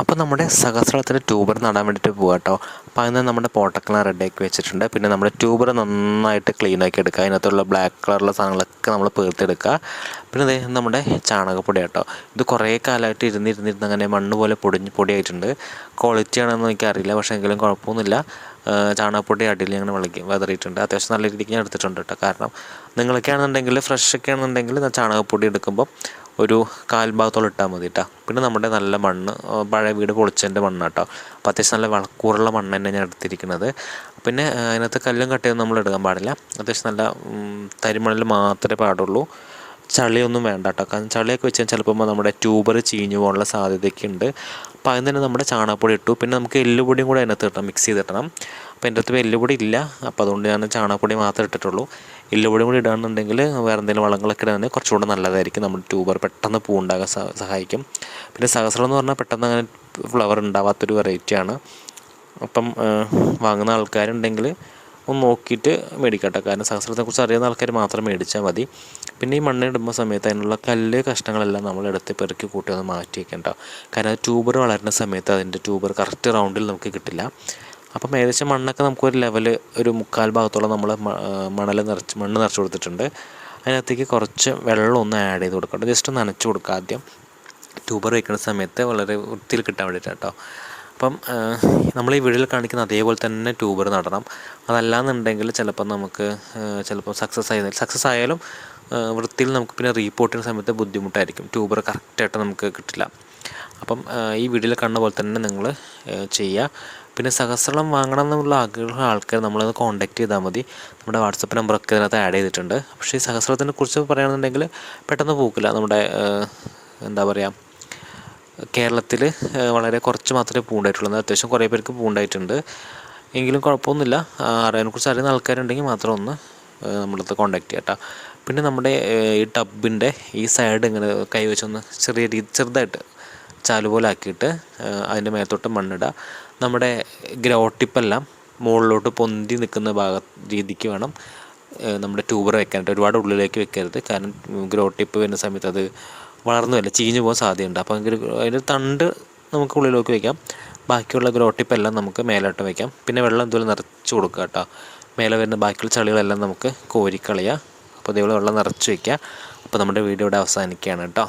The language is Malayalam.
അപ്പോൾ നമ്മുടെ സഹസ്രത്തിന്റെ ട്യൂബർ നടാൻ വേണ്ടിയിട്ട് പോകാം കേട്ടോ അപ്പോൾ അതിന് നമ്മുടെ പോട്ടക്കെല്ലാം റെഡിയാക്കി വെച്ചിട്ടുണ്ട്. പിന്നെ നമ്മുടെ ട്യൂബർ നന്നായിട്ട് ക്ലീൻ ആക്കി എടുക്കുക. അതിനകത്തുള്ള ബ്ലാക്ക് കളറുള്ള സാധനങ്ങളൊക്കെ നമ്മൾ പേർത്തെടുക്കുക പിന്നെ അതേ നമ്മുടെ ചാണകപ്പൊടി കേട്ടോ ഇത് കുറേ കാലമായിട്ട് ഇരുന്നിരുന്നിരുന്ന് അങ്ങനെ മണ്ണ് പോലെ പൊടിഞ്ഞ് പൊടിയായിട്ടുണ്ട്. ക്വാളിറ്റി ആണെന്ന് എനിക്കറിയില്ല. പക്ഷേ എങ്കിലും കുഴപ്പമൊന്നുമില്ല. ചാണകപ്പൊടി അടിയിൽ ഞങ്ങൾ വിളക്കി വെതറിയിട്ടുണ്ട്. അത്യാവശ്യം നല്ല രീതിക്ക് ഞാൻ എടുത്തിട്ടുണ്ട് കേട്ടോ. കാരണം നിങ്ങളൊക്കെ ആണെന്നുണ്ടെങ്കിൽ ഫ്രഷ് ഒക്കെ ആണെന്നുണ്ടെങ്കിൽ ചാണകപ്പൊടി എടുക്കുമ്പോൾ ഒരു കാൽഭാഗത്തോളം ഇട്ടാൽ മതി കേട്ടോ. പിന്നെ നമ്മുടെ നല്ല മണ്ണ് പഴയ വീട് പൊളിച്ചതിന്റെ മണ്ണ് കേട്ടോ. അപ്പോൾ അത്യാവശ്യം നല്ല വളക്കൂറുള്ള മണ്ണ് തന്നെ ഞാൻ എടുത്തിരിക്കുന്നത്. പിന്നെ അതിനകത്ത് കല്ലും കട്ടയൊന്നും നമ്മൾ എടുക്കാൻ പാടില്ല. അത്യാവശ്യം നല്ല തരിമണ്ണിൽ മാത്രമേ പാടുള്ളൂ. ചളിയൊന്നും വേണ്ട കേട്ടോ. കാരണം ചളിയൊക്കെ വെച്ചാൽ ചിലപ്പോൾ നമ്മുടെ ട്യൂബർ ചീഞ്ഞു പോകാനുള്ള സാധ്യതയൊക്കെ ഉണ്ട് അപ്പോൾ അതിന് തന്നെ നമ്മുടെ ചാണകപ്പൊടി ഇട്ടു. പിന്നെ നമുക്ക് എല്ലുപൊടിയും കൂടെ അതിനകത്ത് ഇടണം മിക്സ് ചെയ്തിടണം. അപ്പോൾ എന്റെ അടുത്ത് എല്ലുപൊടി ഇല്ല. അപ്പോൾ അതുകൊണ്ട് ഞാൻ ചാണകപ്പൊടി മാത്രമേ ഇട്ടിട്ടുള്ളൂ. എല്ലുപൊടിയും കൂടി ഇടുകയാണെന്നുണ്ടെങ്കിൽ വേറെ എന്തെങ്കിലും വളങ്ങളൊക്കെ ഇടുകയാണെങ്കിൽ കുറച്ചുകൂടെ നല്ലതായിരിക്കും. നമ്മുടെ ട്യൂബർ പെട്ടെന്ന് പൂണ്ടാകാൻ സഹായിക്കും. പിന്നെ സഹസ്രം എന്ന് പറഞ്ഞാൽ പെട്ടെന്ന് അങ്ങനെ ഫ്ലവർ ഉണ്ടാവാത്തൊരു വെറൈറ്റിയാണ് അപ്പം വാങ്ങുന്ന ആൾക്കാരുണ്ടെങ്കിൽ ഒന്ന് നോക്കിയിട്ട് മേടിക്കട്ടെ കാരണം സഹസ്രത്തെക്കുറിച്ച് അറിയാവുന്ന ആൾക്കാർ മാത്രം മേടിച്ചാൽ മതി. പിന്നെ ഈ മണ്ണ് മണ്ണിടുമ്പോൾ സമയത്ത് അതിനുള്ള കല്ല് കഷ്ണങ്ങളെല്ലാം നമ്മൾ എടുത്ത് പെറുക്കി കൂട്ടി ഒന്ന് മാറ്റി കാരണം അത് ട്യൂബർ വളരുന്ന സമയത്ത് അതിന്റെ ട്യൂബർ കറക്റ്റ് റൗണ്ടിൽ നമുക്ക് കിട്ടില്ല. അപ്പം ഏകദേശം മണ്ണൊക്കെ നമുക്കൊരു ലെവൽ ഒരു മുക്കാൽ ഭാഗത്തോളം നമ്മൾ മണൽ നിറച്ച് മണ്ണ് നിറച്ച് കൊടുത്തിട്ടുണ്ട്. അതിനകത്തേക്ക് കുറച്ച് വെള്ളം ഒന്ന് ആഡ് ചെയ്ത് കൊടുക്കണം ജസ്റ്റ് ഒന്ന് നനച്ച് കൊടുക്കുക ആദ്യം. ട്യൂബർ വയ്ക്കുന്ന സമയത്ത് വളരെ വൃത്തിയിൽ കിട്ടാൻ വേണ്ടിയിട്ടാണ് കേട്ടോ അപ്പം നമ്മൾ ഈ വീഡിയോയിൽ കാണിക്കുന്ന അതേപോലെ തന്നെ ട്യൂബർ നടണം. അതല്ലാന്നുണ്ടെങ്കിൽ ചിലപ്പോൾ നമുക്ക് ചിലപ്പോൾ സക്സസ് ആയി സക്സസ് ആയാലും വൃത്തിയിൽ നമുക്ക് പിന്നെ റീപ്പോർട്ട് ചെയ്യുന്ന സമയത്ത് ബുദ്ധിമുട്ടായിരിക്കും. ട്യൂബർ കറക്റ്റായിട്ട് നമുക്ക് കിട്ടില്ല. അപ്പം ഈ വീഡിയോയിൽ കണ്ട പോലെ തന്നെ നിങ്ങൾ ചെയ്യുക പിന്നെ സഹസ്രം വാങ്ങണം എന്നുള്ള ആഗ്രഹമുള്ള ആൾക്കാർ നമ്മളത് കോൺടാക്ട് ചെയ്താൽ മതി. നമ്മുടെ വാട്സപ്പ് നമ്പറൊക്കെ ഇതിനകത്ത് ആഡ് ചെയ്തിട്ടുണ്ട്. പക്ഷേ ഈ സഹസ്രത്തിനെ കുറിച്ച് പറയുകയാണെന്നുണ്ടെങ്കിൽ പെട്ടെന്ന് പോക്കില്ല. നമ്മുടെ എന്താ പറയുക കേരളത്തിൽ വളരെ കുറച്ച് മാത്രമേ പൂണ്ടായിട്ടുള്ളൂ. അത്യാവശ്യം കുറേ പേർക്ക് പൂണ്ടായിട്ടുണ്ട്. എങ്കിലും കുഴപ്പമൊന്നുമില്ല. അറിയാനെക്കുറിച്ച് അറിയുന്ന ആൾക്കാരുണ്ടെങ്കിൽ മാത്രം ഒന്ന് നമ്മളടുത്ത് കോൺടാക്ട് ചെയ്യാം പിന്നെ നമ്മുടെ ഈ ടബിന്റെ ഈ സൈഡ് ഇങ്ങനെ കൈ വെച്ചൊന്ന് ചെറിയ രീതി ചെറുതായിട്ട് ചാൽ പോലെ ആക്കിയിട്ട് അതിന്റെ മേത്തോട്ട് മണ്ണിടുക നമ്മുടെ ഗ്രോട്ടിപ്പെല്ലാം മുകളിലോട്ട് പൊന്തി നിൽക്കുന്ന ഭാഗ രീതിക്ക് വേണം നമ്മുടെ ട്യൂബർ വെക്കാനായിട്ട്. ഒരുപാട് ഉള്ളിലേക്ക് വെക്കരുത്. കാരണം ഗ്രോട്ടിപ്പ് വരുന്ന സമയത്ത് അത് വളർന്നു വരില്ല ചീഞ്ഞു പോകാൻ സാധ്യതയുണ്ട്. അപ്പോൾ അതിന്റെ തണ്ട് നമുക്ക് ഉള്ളിലേക്ക് വയ്ക്കാം. ബാക്കിയുള്ള ഗ്രോട്ടിപ്പെല്ലാം നമുക്ക് മേലോട്ട് വയ്ക്കാം. പിന്നെ വെള്ളം ഇതുപോലെ നിറച്ച് കൊടുക്കുക കേട്ടോ. മേലെ വരുന്ന ബാക്കിയുള്ള ചളികളെല്ലാം നമുക്ക് കോരിക്കളയുക. അപ്പോൾ ഇതേപോലെ വെള്ളം നിറച്ച് വയ്ക്കുക. അപ്പോൾ നമ്മുടെ വീഡിയോ ഇവിടെ അവസാനിക്കുകയാണ് കേട്ടോ.